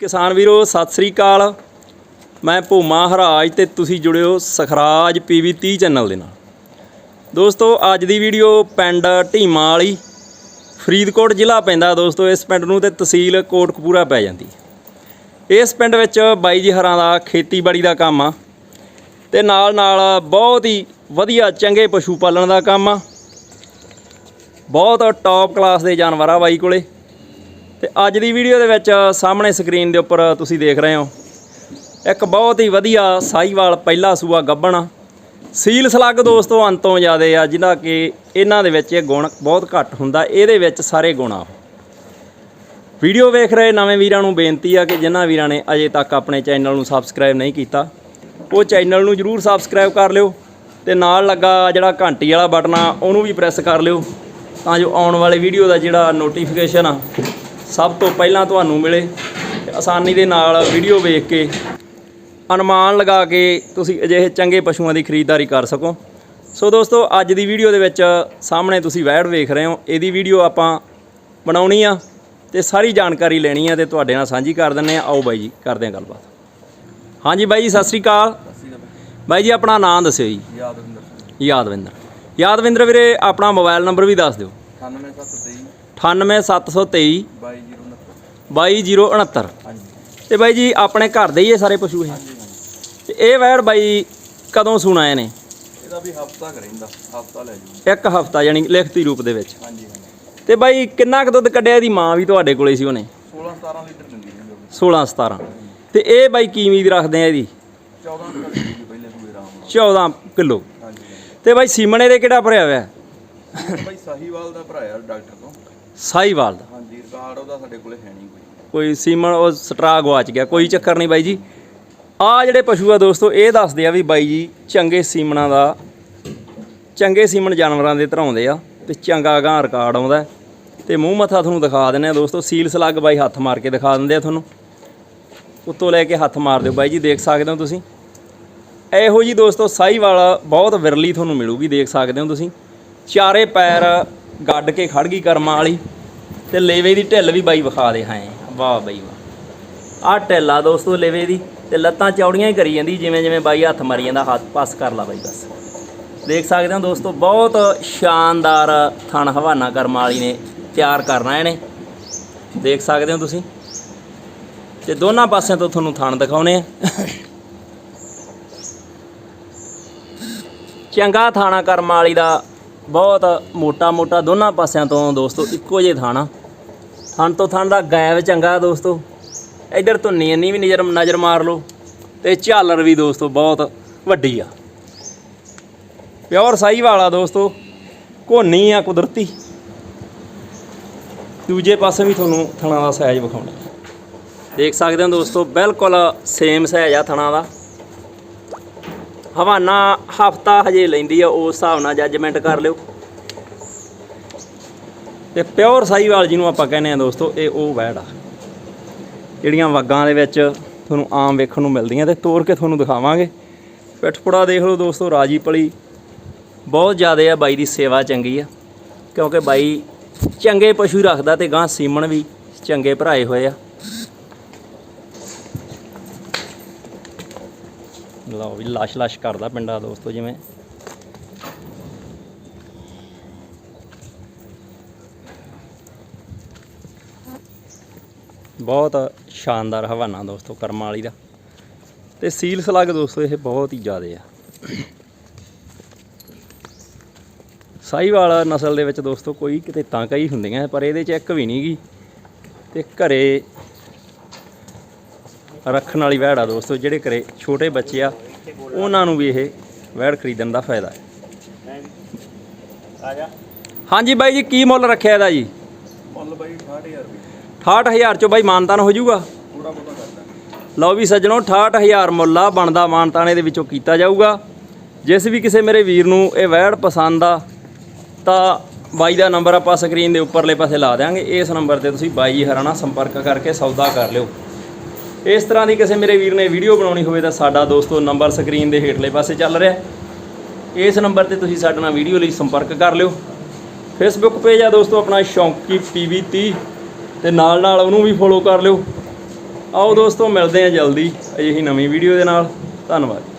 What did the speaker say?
ਕਿਸਾਨ ਵੀਰੋ, ਸਤਿ ਸ੍ਰੀ ਅਕਾਲ। ਮੈਂ ਭੂਮਾ ਹਰਾਜ ਤੇ ਤੁਸੀਂ ਜੁੜਿਓ ਸਖਰਾਜ ਪੀਵੀ 30 ਚੈਨਲ ਦੇ ਨਾਲ। ਦੋਸਤੋ, ਅੱਜ ਦੀ ਵੀਡੀਓ ਪਿੰਡ ਢੀਮਾ ਵਾਲੀ, ਫਰੀਦਕੋਟ ਜ਼ਿਲ੍ਹਾ ਪੈਂਦਾ ਦੋਸਤੋ। ਇਸ ਪਿੰਡ ਨੂੰ ਤੇ ਤਹਿਸੀਲ ਕੋਟਕਪੂਰਾ ਪੈ ਜਾਂਦੀ। ਇਸ ਪਿੰਡ ਵਿੱਚ ਬਾਈ ਜੀ ਹਰਾਂ ਦਾ ਖੇਤੀਬਾੜੀ ਦਾ ਕੰਮ ਆ ਤੇ ਨਾਲ ਨਾਲ ਬਹੁਤ ਹੀ ਵਧੀਆ ਚੰਗੇ ਪਸ਼ੂ ਪਾਲਣ ਦਾ ਕੰਮ ਆ। ਬਹੁਤ ਟੌਪ ਕਲਾਸ ਦੇ ਜਾਨਵਰ ਆ ਬਾਈ ਕੋਲੇ। ਤੇ ਅੱਜ ਦੀ ਵੀਡੀਓ ਦੇ ਵਿੱਚ ਸਾਹਮਣੇ ਸਕਰੀਨ ਦੇ ਉੱਪਰ ਤੁਸੀਂ ਦੇਖ ਰਹੇ ਹੋ। ਇੱਕ ਬਹੁਤ ਹੀ ਵਧੀਆ ਸਾਈਵਾਲ ਪਹਿਲਾ ਸੂਆ ਗੱਬਣ। ਸੀਲ ਸਲੱਗ ਦੋਸਤੋ ਅੰਤੋਂ ਜ਼ਿਆਦੇ ਆ ਜਿਹਦਾ ਕਿ ਇਹਨਾਂ ਦੇ ਵਿੱਚ ਇਹ ਗੁਣ ਬਹੁਤ ਘੱਟ ਹੁੰਦਾ, ਇਹਦੇ ਵਿੱਚ ਸਾਰੇ ਗੁਣ ਆ। ਵੀਡੀਓ ਵੇਖ ਰਹੇ ਨਵੇਂ ਵੀਰਾਂ ਨੂੰ ਬੇਨਤੀ ਆ ਕਿ ਜਿਨ੍ਹਾਂ ਵੀਰਾਂ ਨੇ ਅਜੇ ਤੱਕ ਆਪਣੇ ਚੈਨਲ ਨੂੰ ਸਬਸਕ੍ਰਾਈਬ ਨਹੀਂ ਕੀਤਾ, ਉਹ ਚੈਨਲ ਨੂੰ ਜਰੂਰ ਸਬਸਕ੍ਰਾਈਬ ਕਰ ਲਿਓ ਤੇ ਨਾਲ ਲੱਗਾ ਜਿਹੜਾ ਘੰਟੀ ਵਾਲਾ ਬਟਨ ਆ, ਉਹਨੂੰ ਵੀ ਪ੍ਰੈਸ ਕਰ ਲਿਓ ਤਾਂ ਜੋ ਆਉਣ ਵਾਲੇ ਵੀਡੀਓ ਦਾ ਜਿਹੜਾ ਨੋਟੀਫਿਕੇਸ਼ਨ ਆ ਸਭ ਤੋਂ ਪਹਿਲਾਂ ਤੁਹਾਨੂੰ ਮਿਲੇ ਆਸਾਨੀ ਦੇ ਨਾਲ ਵੀਡੀਓ ਵੇਖ ਕੇ ਅਨੁਮਾਨ ਲਗਾ ਕੇ ਤੁਸੀਂ ਅਜਿਹੇ ਚੰਗੇ ਪਸ਼ੂਆਂ ਦੀ ਖਰੀਦਦਾਰੀ ਕਰ ਸਕੋ। ਸੋ ਦੋਸਤੋ ਅੱਜ ਦੀ ਵੀਡੀਓ ਦੇ ਵਿੱਚ ਸਾਹਮਣੇ ਤੁਸੀਂ ਵੈੜ ਵੇਖ ਰਹੇ ਹੋ। ਇਹਦੀ ਵੀਡੀਓ ਆਪਾਂ ਬਣਾਉਣੀ ਆ ਤੇ ਸਾਰੀ ਜਾਣਕਾਰੀ ਲੈਣੀ ਆ ਤੇ ਤੁਹਾਡੇ ਨਾਲ ਸਾਂਝੀ ਕਰ ਦਿੰਨੇ ਆ। ਆਓ ਬਾਈ ਜੀ ਕਰਦੇ ਆ ਗੱਲਬਾਤ। ਹਾਂਜੀ ਬਾਈ ਜੀ ਸਤਿ ਸ੍ਰੀ ਅਕਾਲ। ਬਾਈ ਜੀ ਆਪਣਾ ਨਾਮ ਦੱਸਿਓ ਜੀ। ਯਾਦਵਿੰਦਰ। ਯਾਦਵਿੰਦਰ। ਯਾਦਵਿੰਦਰ ਵੀਰੇ ਆਪਣਾ ਮੋਬਾਈਲ ਨੰਬਰ ਵੀ ਦੱਸ ਦਿਓ। 9773 98723 2209 22069 ਹਾਂਜੀ। ਤੇ ਬਾਈ ਜੀ ਆਪਣੇ ਘਰ ਦੇ ਹੀ ਇਹ ਸਾਰੇ ਪਸ਼ੂ ਇਹ। ਤੇ ਇਹ ਵੈੜ ਬਾਈ ਕਦੋਂ ਸੁਣਾਏ ਨੇ ਇਹਦਾ ਵੀ ਹਫਤਾ ਕਰੇਂਦਾ ਹਫਤਾ ਲੈ ਜੂ। ਇੱਕ ਹਫਤਾ ਯਾਨੀ ਲਿਖਤੀ ਰੂਪ ਦੇ ਵਿੱਚ। ਹਾਂਜੀ ਤੇ ਬਾਈ ਕਿੰਨਾ ਕੁ ਦੁੱਧ ਕੱਢਿਆ ਇਹਦੀ ਮਾਂ ਵੀ ਤੁਹਾਡੇ ਕੋਲੇ ਸੀ ਉਹਨੇ? 16 17 ਲੀਟਰ ਦਿੰਦੀ ਸੀ ਉਹ। 16 17 ਤੇ ਇਹ ਬਾਈ ਕੀ ਉਮੀਦ ਰੱਖਦੇ ਆ ਇਹਦੀ? 14 ਲੀਟਰ ਦਿੰਦੀ ਸੀ ਪਹਿਲੇ ਸੂਏ ਰਾਮ ਨਾਲ। 14 ਕਿਲੋ। ਹਾਂਜੀ। ਤੇ ਬਾਈ ਸੀਮਣੇ ਦੇ ਕਿਹੜਾ ਭਰਿਆ ਹੋਇਆ? ਸਾਹੀਵਾਲ ਦਾ ਭਰਾ ਯਾਰ ਡਾਕਟਰ ਤੋਂ। ਸਾਈਵਾਲ ਦਾ? ਹਾਂਜੀ ਰਿਕਾਰਡ ਉਹਦਾ ਸਾਡੇ ਕੋਲੇ ਹੈ ਨਹੀਂ ਕੋਈ। ਕੋਈ ਸੀਮਣ ਉਹ ਸਟਰਾ ਗਵਾਚ ਗਿਆ ਕੋਈ ਚੱਕਰ ਨਹੀਂ ਬਾਈ ਜੀ। ਆ ਜਿਹੜੇ ਪਸ਼ੂ ਆ ਦੋਸਤੋ ਇਹ ਦੱਸਦੇ ਆ ਵੀ ਬਾਈ ਜੀ ਚੰਗੇ ਸੀਮਣਾ ਦਾ ਚੰਗੇ ਸੀਮਣ ਜਾਨਵਰਾਂ ਦੇ ਧਰਾਉਂਦੇ ਆ ਤੇ ਚੰਗਾ ਗਾਂ ਰਿਕਾਰਡ ਆਉਂਦਾ। ਤੇ ਮੂੰਹ ਮੱਥਾ ਤੁਹਾਨੂੰ ਦਿਖਾ ਦਿੰਦੇ ਆ ਦੋਸਤੋ ਸੀਲ ਸਲੱਗ ਬਾਈ ਹੱਥ ਮਾਰ ਕੇ ਦਿਖਾ ਦਿੰਦੇ ਆ ਤੁਹਾਨੂੰ। ਉੱਤੋਂ ਲੈ ਕੇ ਹੱਥ ਮਾਰ ਦਿਓ ਬਾਈ ਜੀ ਦੇਖ ਸਕਦੇ ਹੋ ਤੁਸੀਂ। ਇਹੋ ਜੀ ਦੋਸਤੋ ਸਾਈਵਾਲ ਬਹੁਤ ਵਿਰਲੀ ਤੁਹਾਨੂੰ ਮਿਲੂਗੀ ਦੇਖ ਸਕਦੇ ਹੋ ਤੁਸੀਂ। ਚਾਰੇ ਪੈਰ ਗੱਡ ਕੇ ਖੜ ਗਈ ਕਰਮਾਂ ਵਾਲੀ ਤੇ ਲੇਵੇ ਦੀ ਢਿੱਲ ਵੀ ਬਾਈ ਵਿਖਾ ਦੇ ਹਾਂ। ਵਾਹ ਬਾਈ ਵਾਹ। ਆਹ ਢਿੱਲ ਆ ਦੋਸਤੋ ਲੇਵੇ ਦੀ ਤੇ ਲੱਤਾਂ ਚੌੜੀਆਂ ਹੀ ਕਰੀ ਜਾਂਦੀ, ਜਿਵੇਂ ਜਿਵੇਂ ਬਾਈ ਹੱਥ ਮਾਰੀ ਜਾਂਦਾ, ਹੱਥ ਪਾਸ ਕਰ ਲਾ ਬਾਈ ਬਸ। ਦੇਖ ਸਕਦੇ ਹੋ ਦੋਸਤੋ, ਬਹੁਤ ਸ਼ਾਨਦਾਰ ਥਣ ਹਵਾਨਾ ਕਰਮ ਵਾਲੀ ਨੇ ਤਿਆਰ ਕਰਨਾ ਇਹਨੇ। ਦੇਖ ਸਕਦੇ ਹੋ ਤੁਸੀਂ? ਤੇ ਦੋਨਾਂ ਪਾਸਿਆਂ ਤੋਂ ਤੁਹਾਨੂੰ ਥਣ ਦਿਖਾਉਣੇ ਆ। ਚੰਗਾ ਥਾਣਾ ਕਰਮ ਵਾਲੀ ਦਾ ਬਹੁਤ ਮੋਟਾ ਮੋਟਾ ਦੋਨਾਂ ਪਾਸਿਆਂ ਤੋਂ ਦੋਸਤੋ, ਇੱਕੋ ਜਿਹੇ ਥਾਣਾ ਥਣ ਤੋਂ ਥਣ ਦਾ ਗਾਇਬ ਚੰਗਾ ਦੋਸਤੋ। ਇੱਧਰ ਧੁੰਨੀ ਇੰਨੀ ਵੀ ਨਜ਼ਰ ਨਜ਼ਰ ਮਾਰ ਲਓ। ਤੇ ਝਾਲਰ ਵੀ ਦੋਸਤੋ, ਬਹੁਤ ਵੱਡੀ ਆ। ਪਿਓਰ ਸਾਈ ਵਾਲਾ ਦੋਸਤੋ, ਘੋਨੀ ਆ ਕੁਦਰਤੀ। ਦੂਜੇ ਪਾਸੇ ਵੀ ਤੁਹਾਨੂੰ ਥਣਾ ਦਾ ਸਾਈਜ਼ ਵਿਖਾਉਣਾ। ਦੇਖ ਸਕਦੇ ਹੋ ਦੋਸਤੋ, ਬਿਲਕੁਲ ਸੇਮ ਸਾਈਜ਼ ਆ ਥਣਾ ਦਾ। ਹਵਾਨਾ ਹਫਤਾ ਹਜੇ ਲੈਂਦੀ ਆ, ਉਸ ਹਿਸਾਬ ਨਾਲ ਜੱਜਮੈਂਟ ਕਰ ਲਿਓ। ਤੇ ਪਿਓਰ ਸਾਈਵਾਲ ਜਿਹਨੂੰ ਆਪਾਂ ਕਹਿੰਦੇ ਆ ਦੋਸਤੋ, ਇਹ ਉਹ ਵੈੜ ਆ। ਜਿਹੜੀਆਂ ਵਗਾਂ ਦੇ ਵਿੱਚ ਤੁਹਾਨੂੰ ਆਮ ਵੇਖਣ ਨੂੰ ਮਿਲਦੀਆਂ ਤੇ ਤੋੜ ਕੇ ਤੁਹਾਨੂੰ ਦਿਖਾਵਾਂਗੇ। ਪਿੱਠਪੁੜਾ ਦੇਖ ਲਓ ਦੋਸਤੋ, ਰਾਜੀ ਪਲੀ ਬਹੁਤ ਜ਼ਿਆਦਾ ਆ, ਬਾਈ ਦੀ ਸੇਵਾ ਚੰਗੀ ਆ। ਕਿਉਂਕਿ ਬਾਈ ਚੰਗੇ ਪਸ਼ੂ ਰੱਖਦਾ ਤੇ ਗਾਂ ਸੀਮਣ ਵੀ ਚੰਗੇ ਭਰਾਏ ਹੋਏ ਆ। ਲਓ ਵੀ ਲਾਸ਼ ਲਾਸ਼ ਕਰਦਾ ਪਿੰਡਾ ਦੋਸਤੋ ਜਿਵੇਂ। ਬਹੁਤ ਸ਼ਾਨਦਾਰ ਹਵਾਨਾ ਦੋਸਤੋ ਕਰਮਾਂ ਵਾਲੀ ਦਾ। ਤੇ ਸੀਲ ਸਲੱਗ ਦੋਸਤੋ ਇਹ ਬਹੁਤ ਹੀ ਜ਼ਿਆਦੇ ਆ। ਸਾਹੀਵਾਲ ਨਸਲ ਦੇ ਵਿੱਚ ਦੋਸਤੋ ਕੋਈ ਕਿਤੇ ਤਾਂ ਕਈ ਹੁੰਦੀਆਂ, ਪਰ ਇਹਦੇ 'ਚ ਇੱਕ ਵੀ ਨਹੀਂ ਗੀ ਤੇ ਘਰੇ ਰੱਖਣ ਵਾਲੀ ਵਹਿੜ ਆ ਦੋਸਤੋ ਜਿਹੜੇ ਘਰੇ ਛੋਟੇ ਬੱਚੇ ਆ ਉਹਨਾਂ ਨੂੰ ਵੀ ਇਹ ਵਹਿੜ ਖਰੀਦਣ ਦਾ ਫਾਇਦਾ ਹੈ। ਹਾਂਜੀ ਬਾਈ ਜੀ ਕੀ ਮੁੱਲ ਰੱਖਿਆ ਇਹਦਾ ਜੀ? ਮੁੱਲ ਬਾਈ 68000 ਰੁਪਏ। 68000 ਚੋਂ ਬਾਈ ਮਾਨਤਾਨ ਹੋ ਜਾਊਗਾ? ਥੋੜਾ ਬਹੁਤਾ ਕਰਦਾ ਲਓ ਵੀ ਸੱਜਣੋ 68000 ਮੁੱਲ ਆ ਬਣਦਾ ਮਾਨਤਾਨ ਇਹਦੇ ਵਿੱਚੋਂ ਕੀਤਾ ਜਾਊਗਾ। ਜਿਸ ਵੀ ਕਿਸੇ ਮੇਰੇ ਵੀਰ ਨੂੰ ਇਹ ਵਹਿੜ ਪਸੰਦ ਆ ਤਾਂ ਬਾਈ ਦਾ ਨੰਬਰ ਆਪਾਂ ਸਕਰੀਨ ਦੇ ਉੱਪਰਲੇ ਪਾਸੇ ਲਾ ਦਿਆਂਗੇ। ਇਸ ਨੰਬਰ ਤੇ ਤੁਸੀਂ ਬਾਈ ਜੀ ਹਰਾਂ ਨਾਲ ਸੰਪਰਕ ਕਰਕੇ ਸੌਦਾ ਕਰ ਲਿਓ। ਇਸ ਤਰ੍ਹਾਂ ਦੀ ਕਿਸੇ ਮੇਰੇ ਵੀਰ ਨੇ ਵੀਡੀਓ ਬਣਾਉਣੀ ਹੋਵੇ ਤਾਂ ਸਾਡਾ ਦੋਸਤੋ ਨੰਬਰ ਸਕਰੀਨ ਦੇ ਹੇਠਲੇ ਪਾਸੇ ਚੱਲ ਰਿਹਾ ਇਸ ਨੰਬਰ ਤੇ ਤੁਸੀਂ ਸਾਡੇ ਨਾਲ ਵੀਡੀਓ ਲਈ ਸੰਪਰਕ ਕਰ ਲਿਓ। ਫੇਸਬੁੱਕ ਪੇਜ ਆ ਦੋਸਤੋ, ਆਪਣਾ ਸ਼ੌਂਕੀ ਪੀਵੀ 30 ਤੇ ਨਾਲ ਨਾਲ ਉਹਨੂੰ ਵੀ ਫੋਲੋ ਕਰ ਲਿਓ। ਆਓ ਦੋਸਤੋ, ਮਿਲਦੇ ਹਾਂ ਜਲਦੀ ਅਜਿਹੀ ਨਵੀਂ ਵੀਡੀਓ ਦੇ ਨਾਲ। ਧੰਨਵਾਦ।